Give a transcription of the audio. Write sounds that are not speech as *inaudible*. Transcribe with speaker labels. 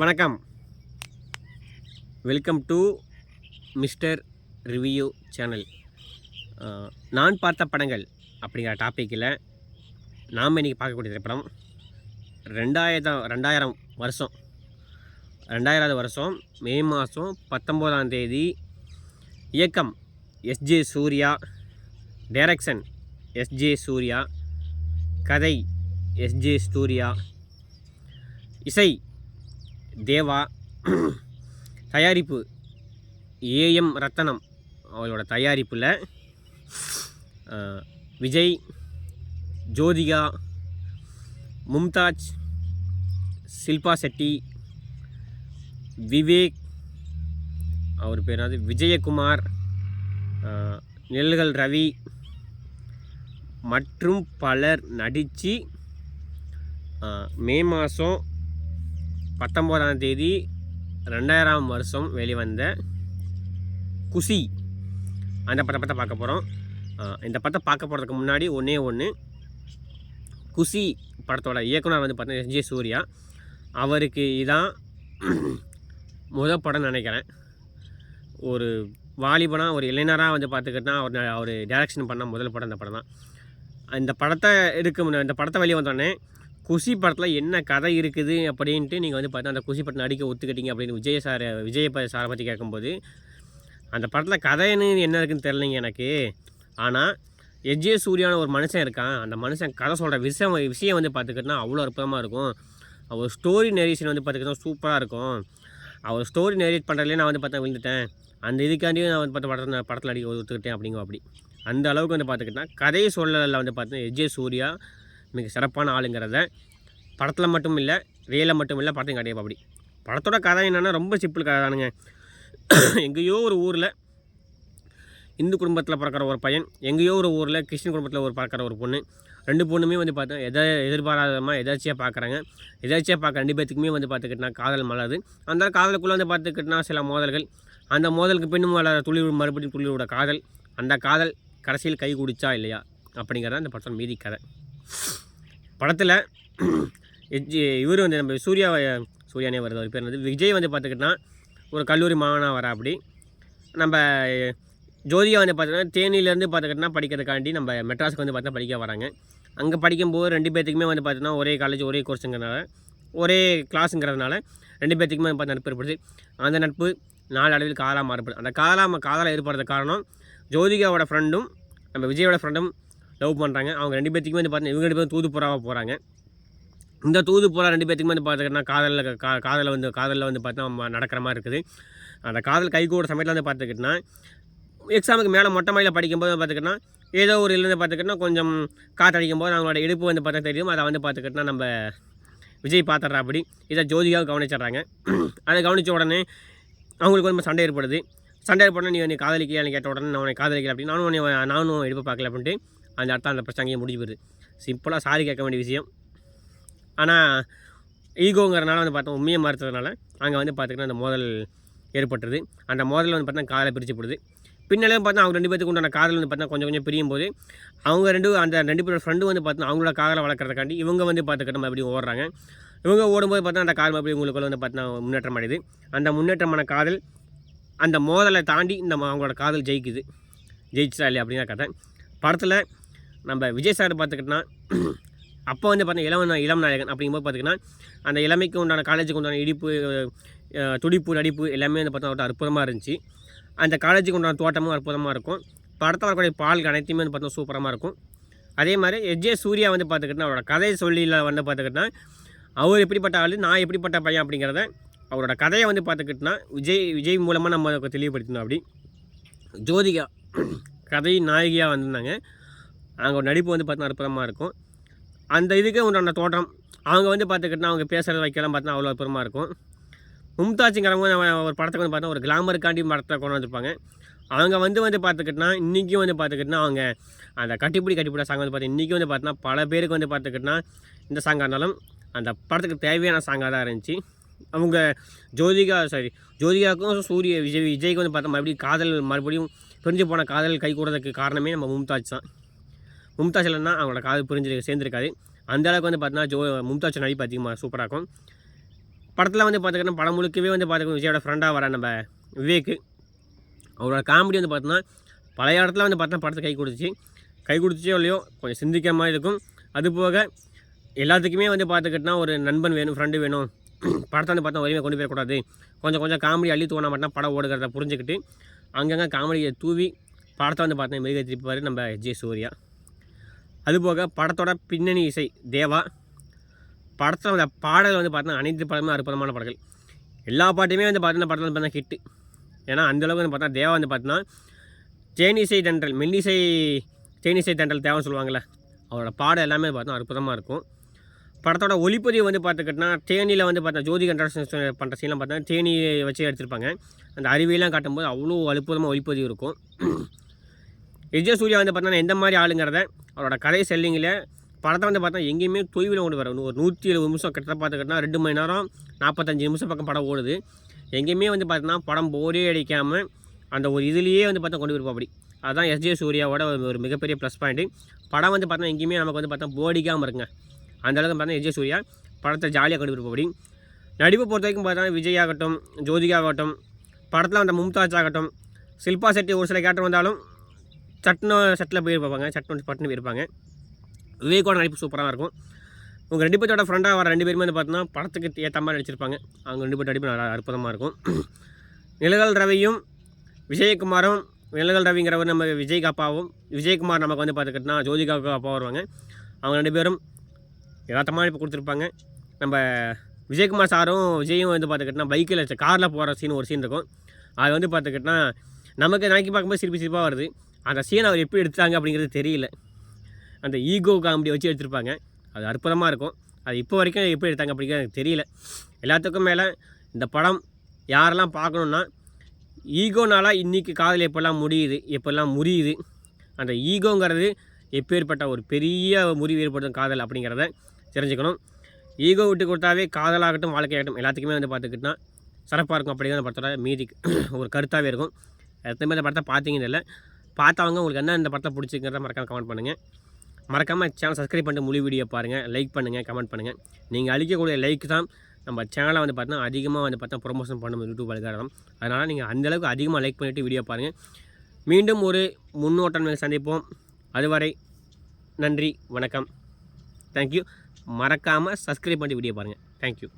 Speaker 1: வணக்கம். Welcome to mister review channel நான் பார்த்த படங்கள் அப்படிங்கிற டாப்பிக்கில் நாம் இன்றைக்கி பார்க்கக்கூடிய திரைப்படம் ரெண்டாயிரம் ரெண்டாயிரம் வருஷம். ரெண்டாயிராவது வருஷம் மே மாதம் பத்தொம்போதாம் தேதி இயக்கம் SJ Surya direction SJ Surya கதை எஸ்ஜே சூர்யா இசை தேவா தயாரிப்பு ஏஎம் ரத்தனம் அவளோட தயாரிப்பில் விஜய் ஜோதிகா மும்தாஜ் சில்பா செட்டி விவேக் அவர் பேர் விஜயகுமார் நெல்கள் ரவி மற்றும் பலர் நடித்து மே மாதம் பத்தொம்போதாம் தேதி ரெண்டாயிரம் வருஷம் வெளிவந்த குஷி அந்த படத்தை பற்றி பார்க்க போகிறோம் இந்த படத்தை பார்க்க போகிறதுக்கு முன்னாடி ஒன்றே ஒன்று குஷி படத்தோட இயக்குனர் வந்து பார்த்தீங்கன்னா எஸ்ஜே சூர்யா. அவருக்கு இதான் *clears throat* முத படம்னு நினைக்கிறேன். ஒரு வாலிபனாக ஒரு இளைஞராக வந்து பார்த்துக்கிட்டா அவர் அவர் டேரக்ஷன் பண்ண முதல் படம் இந்த படம் தான் இந்த படத்தை எடுக்க முன்ன இந்த படத்தை வெளியே வந்தோடனே குசி படத்தில் என்ன கதை இருக்குது அப்படின்ட்டு நீங்கள் வந்து பார்த்தா அந்த குசி படம் நடிக்க ஒத்துக்கிட்டீங்க அப்படின்னு விஜய் சார் விஜய் சாரை பற்றி கேட்கும்போது அந்த படத்தில் கதைன்னு என்ன இருக்குன்னு தெரிலைங்க எனக்கு. ஆனால் எஜ்ஜே சூர்யான ஒரு மனுஷன் இருக்கான். அந்த மனுஷன் கதை சொல்கிற விஷயம் விஷயம் வந்து பார்த்துக்கிட்டா அவ்வளோ அற்புதமாக இருக்கும். அவர் ஸ்டோரி நரேஷன் வந்து பார்த்துக்கிட்டா சூப்பராக இருக்கும். அவர் ஸ்டோரி நரேட் பண்ணுறதுலேயே நான் வந்து பார்த்தா விழுந்துட்டேன். அந்த இதுக்காண்டியும் நான் வந்து பார்த்து படத்தில் படத்தில் அடிக்க ஒத்துக்கிட்டேன் அப்படிங்க அப்படி அந்த அளவுக்கு வந்து பார்த்துக்கிட்டா கதையை சொல்லலை வந்து பார்த்தீங்கன்னா எஜ்ஜே சூர்யா மிக சிறப்பான ஆளுங்கிறத படத்தில் மட்டும் இல்லை ரியலில் மட்டும் இல்லை படத்தையும் கிடையாது அப்படி. படத்தோட கதை என்னென்னா ரொம்ப சிம்பிள் கதை தானுங்க. எங்கேயோ ஒரு ஊரில் இந்து குடும்பத்தில் பிறக்கிற ஒரு பையன் எங்கேயோ ஒரு ஊரில் கிறிஸ்டின் குடும்பத்தில் ஒரு பிறக்கிற ஒரு பொண்ணு. ரெண்டு பொண்ணுமே வந்து பார்த்தா எதை எதிர்பாராதமாக எதாச்சியாக பார்க்குறாங்க எதாச்சியாக பார்க்க ரெண்டு பேத்துக்குமே வந்து பார்த்துக்கிட்டா காதல் மலருது. அந்த காதலுக்குள்ளே வந்து பார்த்துக்கிட்டனா சில மோதல்கள். அந்த மோதலுக்கு பின்னும் வளர துளி மறுபடியும் துளிரோட காதல். அந்த காதல் கடைசியில் கை குடிச்சா இல்லையா? அப்படிங்கிறத அந்த படத்தோட மீதி கதை. படத்தில் இவர் வந்து நம்ம சூர்யா சூர்யானே வருது அவர் பேர் வந்து விஜய் வந்து பார்த்துக்கிட்டா ஒரு கல்லூரி மாணவனாக வரா அப்படி. நம்ம ஜோதிகா வந்து பார்த்தீங்கன்னா தேனியிலேருந்து பார்த்துக்கிட்டா படிக்கிறதுக்காண்டி நம்ம மெட்ராஸுக்கு வந்து பார்த்தா படிக்க வராங்க. அங்கே படிக்கும்போது ரெண்டு பேர்த்துக்குமே வந்து பார்த்தோன்னா ஒரே காலேஜ் ஒரே கோர்ஸுங்கிறனால ஒரே கிளாஸுங்கிறதுனால ரெண்டு பேர்த்துக்குமே வந்து பார்த்து நட்பு ஏற்படுது. அந்த நட்பு நாலு அளவில் காதலாக மாறுபடுது அந்த காதலாக காதலாக ஏற்படுறதுக்கு காரணம் ஜோதிகாவோட ஃப்ரெண்டும் நம்ம விஜயோட ஃப்ரெண்டும் லவ் பண்ணுறாங்க அவங்க ரெண்டு பேர்த்துக்குமே வந்து பார்த்தீங்கன்னா இவங்க ரெண்டு பேரும் தூது புறாவாக போகிறாங்க இந்த தூது புறா ரெண்டு பேர்த்துக்குமே வந்து பார்த்துக்கிட்டா காதலில் கா காதலில் வந்து காதலில் வந்து பார்த்தா நடக்கிற மாதிரி இருக்குது. அந்த காதல் கைகூட சமயத்தில் வந்து பார்த்துக்கிட்டா எக்ஸாமுக்கு மேலே மொட்டை மாடியில் படிக்கும்போது பார்த்துக்கிட்டா ஏதோ ஒரு இதுலேருந்து பார்த்துக்கிட்டா கொஞ்சம் காற்றடிக்கும் போது அவங்களோட இடுப்பு வந்து பார்த்தா தெரியும். அதை வந்து பார்த்துக்கிட்டா நம்ம விஜய் பார்த்துட்றா அப்படி இதை ஜோதிகாவை கவனிச்சிட்றாங்க. அதை கவனித்த உடனே அவங்களுக்கு வந்து சண்டை ஏற்படுது. சண்டை ஏற்படணும் நீ நீ காதலிக்கலையான்னு கேட்ட உடனே நான் உன்னை காதலிக்கல அப்படின்னு நானும் உன்னை நானும் எடுப்பு பார்க்கல அப்படின்ட்டு அந்த அர்த்தம் அந்த பிரச்சனை அங்கேயே முடிஞ்சு போயிடுது. சிம்பிளாக சாரி கேட்க வேண்டிய விஷயம். ஆனால் ஈகோங்கிறனால வந்து பார்த்தோம் உண்மையை மறுத்ததுனால அங்கே வந்து பார்த்திங்கன்னா அந்த மோதல் ஏற்பட்டுருது. அந்த மோதல் வந்து பார்த்தா காதலை பிரிச்சுப்படுது பின்னாலே பார்த்தா அவங்க ரெண்டு பேத்துக்கு உண்டான காதல் வந்து பார்த்தா கொஞ்சம் கொஞ்சம் பிரியும் போது அவங்க ரெண்டு அந்த ரெண்டு பேரோட ஃப்ரெண்டு வந்து பார்த்தா அவங்களோட காதலை வளர்க்குறதுக்காண்டி இவங்க வந்து பார்த்துக்கிட்ட மறுபடியும் ஓடுறாங்க. இவங்க ஓடும்போது பார்த்தா அந்த காதல் மறுபடியும் உங்களுக்குள்ள வந்து பார்த்தா முன்னேற்றம் அடையுது. அந்த முன்னேற்றமான காதல் அந்த மோதலை தாண்டி இந்த அவங்களோட காதல் ஜெயிக்குது. ஜெயிச்சா இல்லையா அப்படிங்கிற கதை. படத்தில் நம்ம விஜய் சார் பார்த்துக்கிட்டோன்னா அப்போ வந்து பார்த்தீங்கன்னா இளவன் இளம் நாயகன் அப்படிங்கும்போது பார்த்திங்கன்னா அந்த இளமைக்கு உண்டான காலேஜுக்கு உண்டான இடிப்பு துடிப்பு நடிப்பு எல்லாமே வந்து பார்த்தா அவர்கிட்ட அற்புதமாக இருந்துச்சு. அந்த காலேஜுக்கு உண்டான தோட்டமும் அற்புதமாக இருக்கும். படத்தில் வரக்கூடிய பால் அனைத்துமே வந்து பார்த்தா சூப்பரமாக இருக்கும். அதே மாதிரி எஜே சூர்யா வந்து பார்த்துக்கிட்டோன்னா அவரோட கதை சொல்லியில் வந்து பார்த்துக்கிட்டா அவர் எப்படிப்பட்ட ஆள் நான் எப்படிப்பட்ட பையன் அப்படிங்கிறத அவரோட கதையை வந்து பார்த்துக்கிட்டோன்னா விஜய் விஜய் மூலமாக நம்ம அதை தெளிவுபடுத்தணும் அப்படி. ஜோதிகா கதை நாயகியாக வந்திருந்தாங்க. அவங்க நடிப்பு வந்து பார்த்தீங்கன்னா அற்புதமாக இருக்கும். அந்த இதுக்கு உண்டான தோற்றம் அவங்க வந்து பார்த்துக்கிட்டா அவங்க பேசுகிறது வைக்கலாம் பார்த்தீங்கன்னா அவ்வளோ அற்புதமாக இருக்கும். மும்தாஜுங்கிறவங்க நம்ம ஒரு படத்துக்கு வந்து பார்த்தா ஒரு கிளாமருக்காண்டி படத்தை கொண்டு வந்திருப்பாங்க. அவங்க வந்து வந்து பார்த்துக்கிட்டனா இன்றைக்கும் வந்து பார்த்துக்கிட்டனா அவங்க அந்த கட்டிப்பிடி கட்டிப்பிட சாங் வந்து பார்த்து இன்றைக்கும் வந்து பார்த்தா பல பேருக்கு வந்து பார்த்துக்கிட்டனா இந்த சாங்காக இருந்தாலும் அந்த படத்துக்கு தேவையான சாங்காக தான் இருந்துச்சு. அவங்க ஜோதிகா சாரி ஜோதிகாவுக்கும் சூரிய விஜய் விஜய்க்கு வந்து பார்த்தா மறுபடியும் காதல் மறுபடியும் பிரிஞ்சு போன காதல் கை கூடறதுக்கு காரணமே நம்ம மும்தாஜ் தான். மும்தாஜ் இல்லைன்னா அவங்களோட காதல் புரிஞ்சு சேர்ந்துருக்காது அந்த அளவுக்கு வந்து பார்த்தீங்கன்னா ஜோ மும்தாஜ் நடிப்பு அதிகமாக சூப்பராக இருக்கும். படத்தில் வந்து பார்த்துக்கிட்டோன்னா படம் முழுக்கவே வந்து பார்த்துக்கணும் விஜயோட ஃப்ரெண்டாக வர நம்ம விவேக். அவரோட காமெடி வந்து பார்த்தோன்னா பழைய இடத்துல வந்து பார்த்தா படத்தை கை கொடுத்துச்சு. கை கொடுத்துச்சோ இல்லையோ கொஞ்சம் சிந்திக்கிற மாதிரி இருக்கும். அது போக எல்லாத்துக்குமே வந்து பார்த்துக்கிட்டோன்னா ஒரு நண்பன் வேணும் ஃப்ரெண்டு வேணும். படத்தை வந்து பார்த்தா வலிமை கொண்டு போயிடக்கூடாது. கொஞ்சம் கொஞ்சம் காமெடி அள்ளி தோணா மட்டும் படம் ஓடுகிறத புரிஞ்சுக்கிட்டு அங்கங்கே காமெடியை தூவி படத்தை வந்து பார்த்தா மிருக திருப்பார் நம்ம ஜே சூர்யா. அதுபோக படத்தோட பின்னணி இசை தேவா. படத்தில் அந்த பாடல் வந்து பார்த்தா அனைத்து படமும் அற்புதமான பாடல்கள். எல்லா பாட்டுமே வந்து பார்த்தீங்கன்னா படத்தில் வந்து பார்த்தா ஹிட்டு ஏன்னா அந்தளவுக்கு வந்து பார்த்தா தேவா வந்து பார்த்தீங்கன்னா தேனிசை தென்றல் மெல்லிசை தேனிசை தென்றல் தேவைன்னு சொல்லுவாங்கள்ல அவரோட பாடம் எல்லாமே பார்த்தா அற்புதமாக இருக்கும். படத்தோட ஒளிப்பதிவு வந்து பார்த்துக்கிட்டோன்னா தேனியில் வந்து பார்த்தா ஜோதி கண்ட்ராக்ஷன் பண்ணுற சீன்லாம் பார்த்தா தேனியை வச்சு எடுத்திருப்பாங்க. அந்த அருவியெல்லாம் காட்டும்போது அவ்வளோ அற்புதமாக ஒளிப்பதிவு இருக்கும். விஜய் சூர்யா வந்து பார்த்தோன்னா எந்த மாதிரி ஆளுங்கிறத அவரோட கதை செல்லிங்கில் படத்தை வந்து பார்த்தா எங்கேயுமே தொய்வில் கொண்டு வர ஒரு நூற்றி எழுபது நிமிஷம் கிட்ட பார்த்துக்கிட்டா ரெண்டு மணி நேரம் நாற்பத்தஞ்சு நிமிஷம் பக்கம் படம் ஓடுது. எங்கேயுமே வந்து பார்த்தோன்னா படம் போரே அடிக்காமல் அந்த ஒரு இதுலேயே வந்து பார்த்தா கொண்டு போயிருப்போம் அப்படி. அதுதான் எஸ்ஜே சூர்யாவோட ஒரு- மிகப்பெரிய ப்ளஸ் பாயிண்ட்டு படம் வந்து பார்த்தோன்னா எங்கேயுமே நமக்கு வந்து பார்த்தா போடிக்காமல் இருக்குங்க. அந்த அளவுக்கு பார்த்தா எஸ்ஜே சூர்யா படத்தை ஜாலியாக கொண்டு போயிருப்போம் அப்படி. நடிப்பை பொறுத்த வரைக்கும் பார்த்தா விஜய் ஆகட்டும் ஜோதிகா ஆகட்டும் படத்தில் வந்த மும்தாஜ் ஆகட்டும் சில்பா செட்டி ஒரு சில கேரக்டர் வந்தாலும் சட்னு சட்டில் போயிருப்பாங்க. சட்னோ பட்டுன்னு போயிருப்பாங்க. விவேக்கோட நடிப்பு சூப்பராக இருக்கும். உங்கள் ரெண்டு பேர்த்தோட ஃப்ரெண்டாக வர ரெண்டு பேருமே வந்து பார்த்தீங்கன்னா படத்துக்கு ஏற்ற மாதிரி நடிச்சிருப்பாங்க. அவங்க ரெண்டு பேர் நடிப்பு நல்லா அற்புதமாக இருக்கும். நிலகல் ரவியும் விஜயகுமாரும் நிலகல் ரவிங்கிறவர் நம்ம விஜய்க்கு அப்பாவும் விஜயகுமார் நமக்கு வந்து பார்த்துக்கிட்டோன்னா ஜோதிகாவுக்கு அப்பா வருவாங்க. அவங்க ரெண்டு பேரும் யதார்த்தமாக இப்போ கொடுத்துருப்பாங்க. நம்ம விஜயகுமார் சாரும் விஜயும் வந்து பார்த்துக்கிட்டோம்னா பைக்கில் காரில் போகிற சீன் ஒரு சீன் இருக்கும். அது வந்து பார்த்துக்கிட்டோன்னா நமக்கு நினைக்கி பார்க்கும்போது சிரிப்பு சிரிப்பாக வருது. அந்த சீன் அவர் எப்படி எடுத்தாங்க அப்படிங்கிறது தெரியல. அந்த ஈகோ காமெடி வச்சு எடுத்திருப்பாங்க. அது அற்புதமாக இருக்கும். அது இப்போ வரைக்கும் எப்படி எடுத்தாங்க அப்படிங்கிறது எனக்கு தெரியல. எல்லாத்துக்கும் மேலே இந்த படம் யாரெல்லாம் பார்க்கணுன்னா ஈகோனால இன்றைக்கி காதல் எப்போல்லாம் முடியுது எப்போல்லாம் முறியுது அந்த ஈகோங்கிறது எப்பேற்பட்ட ஒரு பெரிய முறிவு ஏற்படுத்தும் காதல் அப்படிங்கிறத தெரிஞ்சுக்கணும். ஈகோ விட்டு கொடுத்தாவே காதலாகட்டும் வாழ்க்கையாகட்டும் எல்லாத்துக்குமே வந்து பார்த்துக்கிட்டா சிறப்பாக இருக்கும் அப்படிங்கிற படத்தோட மீதி ஒரு கருத்தாகவே இருக்கும். எத்தனை இந்த படத்தை பார்த்தீங்கன்னு இல்லை பார்த்தவங்க உங்களுக்கு என்ன இந்த படத்தை பிடிச்சிங்கிறத மறக்காமல் கமெண்ட் பண்ணுங்கள் மறக்காமல் சேனல் சப்ஸ்கிரைப் பண்ணிட்டு முழு வீடியோ பாருங்கள் லைக் பண்ணுங்கள் கமெண்ட் பண்ணுங்கள் நீங்கள் அளிக்கக்கூடிய லைக் தான் நம்ம சேனலை வந்து பார்த்தீங்கன்னா அதிகமாக வந்து பார்த்தா ப்ரொமோஷன் பண்ணும் யூடியூப் அல்காரம் அதனால் நீங்கள் அந்தளவுக்கு அதிகமாக லைக் பண்ணிவிட்டு வீடியோ பாருங்கள் மீண்டும் ஒரு முன்னோட்டம் சந்திப்போம். அதுவரை நன்றி வணக்கம். தேங்க்யூ மறக்காமல் சப்ஸ்கிரைப் பண்ணிட்டு வீடியோ பாருங்கள் தேங்க்யூ